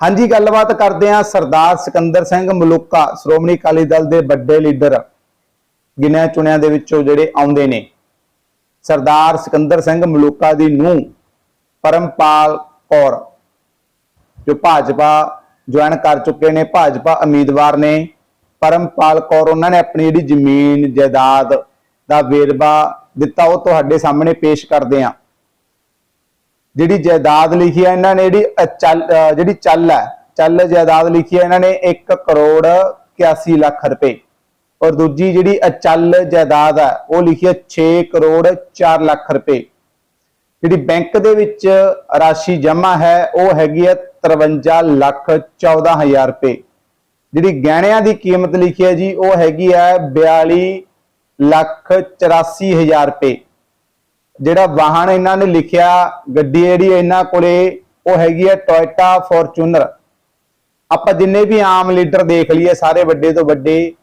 ਹਾਂਜੀ, ਗੱਲਬਾਤ ਕਰਦੇ ਹਾਂ ਸਰਦਾਰ ਸਿਕੰਦਰ ਸਿੰਘ ਮਲੂਕਾ, ਸ਼੍ਰੋਮਣੀ ਅਕਾਲੀ ਦਲ ਦੇ ਵੱਡੇ ਲੀਡਰ। ਗਿਣਿਆ ਚੁਣਿਆ ਦੇ ਵਿੱਚੋਂ ਜਿਹੜੇ ਆਉਂਦੇ ਨੇ। ਸਰਦਾਰ ਸਿਕੰਦਰ ਸਿੰਘ ਮਲੂਕਾ ਦੀ ਨੂੰਹ ਪਰਮਪਾਲ ਕੌਰ, ਜੋ ਭਾਜਪਾ ਜੁਆਇਨ ਕਰ ਚੁੱਕੇ ਨੇ, ਭਾਜਪਾ ਉਮੀਦਵਾਰ ਨੇ। ਪਰਮਪਾਲ ਕੌਰ, ਉਹਨਾਂ ਨੇ ਆਪਣੀ ਜਿਹੜੀ ਜ਼ਮੀਨ, ਜਾਇਦਾਦ ਦਾ ਵੇਰਵਾ ਦਿੱਤਾ, ਉਹ ਤੁਹਾਡੇ ਸਾਹਮਣੇ ਪੇਸ਼ ਕਰਦੇ ਹਾਂ। ਜਿਹੜੀ ਜਾਇਦਾਦ ਲਿਖੀ ਹੈ, ਇਹਨਾਂ ਨੇ ਜਿਹੜੀ ਅ ਜਿਹੜੀ ਚੱਲ ਹੈ, ਚੱਲ ਜਾਇਦਾਦ ਲਿਖੀ ਹੈ, ਇਹਨਾਂ ਨੇ 1 ਕਰੋੜ 81 ਲੱਖ ਰੁਪਏ। ਔਰ ਦੂਜੀ ਜਿਹੜੀ ਅਚਲ ਜਾਇਦਾਦ ਹੈ, ਉਹ ਲਿਖੀ ਹੈ 6 ਕਰੋੜ 4 ਲੱਖ ਰੁਪਏ। ਜਿਹੜੀ ਬੈਂਕ ਦੇ ਵਿੱਚ ਰਾਸ਼ੀ ਜਮ੍ਹਾਂ ਹੈ, ਉਹ ਹੈਗੀ ਹੈ 53 ਲੱਖ 14000 ਰੁਪਏ। ਜਿਹੜੀ ਗਹਿਣਿਆਂ ਦੀ ਕੀਮਤ ਲਿਖੀ ਹੈ ਜੀ, ਉਹ ਹੈਗੀ ਹੈ 42 ਲੱਖ 84000 ਰੁਪਏ। ਜਿਹੜਾ ਵਾਹਨ ਇਹਨਾਂ ਨੇ ਲਿਖਿਆ, ਗੱਡੀ ਜਿਹੜੀ ਇਹਨਾਂ ਕੋਲੇ, ਉਹ ਹੈਗੀ ਹੈ ਟੋਇਟਾ ਫੋਰਚੂਨਰ ਆਪਾਂ ਜਿੰਨੇ ਵੀ ਆਮ ਲੀਡਰ ਦੇਖ ਲਈਏ, ਸਾਰੇ ਵੱਡੇ ਤੋਂ ਵੱਡੇ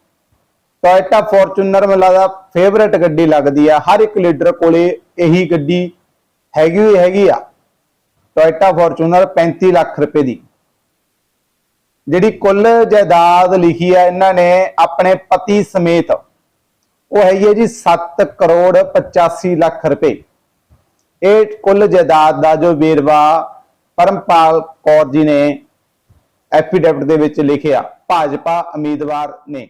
ਟੋਇਟਾ ਫੋਰਚੂਨਰ ਮੈਨੂੰ ਲੱਗਦਾ ਫੇਵਰੇਟ ਗੱਡੀ ਲੱਗਦੀ ਆ। ਹਰ ਇੱਕ ਲੀਡਰ ਕੋਲੇ ਇਹੀ ਗੱਡੀ ਹੈਗੀ ਹੋਈ ਹੈਗੀ ਆ। ਟੋਇਟਾ ਫੋਰਚੂਨਰ 35 ਲੱਖ ਰੁਪਏ ਦੀ। ਜਿਹੜੀ ਕੁੱਲ ਜਾਇਦਾਦ ਲਿਖੀ ਆ, ਇਹਨਾਂ ਨੇ ਆਪਣੇ ਪਤੀ ਸਮੇਤ ਉਹ ਹੈਗੀ ਹੈ ਜੀ 7 ਕਰੋੜ 85 ਲੱਖ ਰੁਪਏ। ਇਹ ਕੁੱਲ ਜਾਇਦਾਦ ਦਾ ਜੋ ਵੇਰਵਾ ਪਰਮਪਾਲ ਕੌਰ ਜੀ ਨੇ ਐਫੀਡੈਵਿਟ ਦੇ ਵਿੱਚ ਲਿਖਿਆ, ਭਾਜਪਾ ਉਮੀਦਵਾਰ ਨੇ।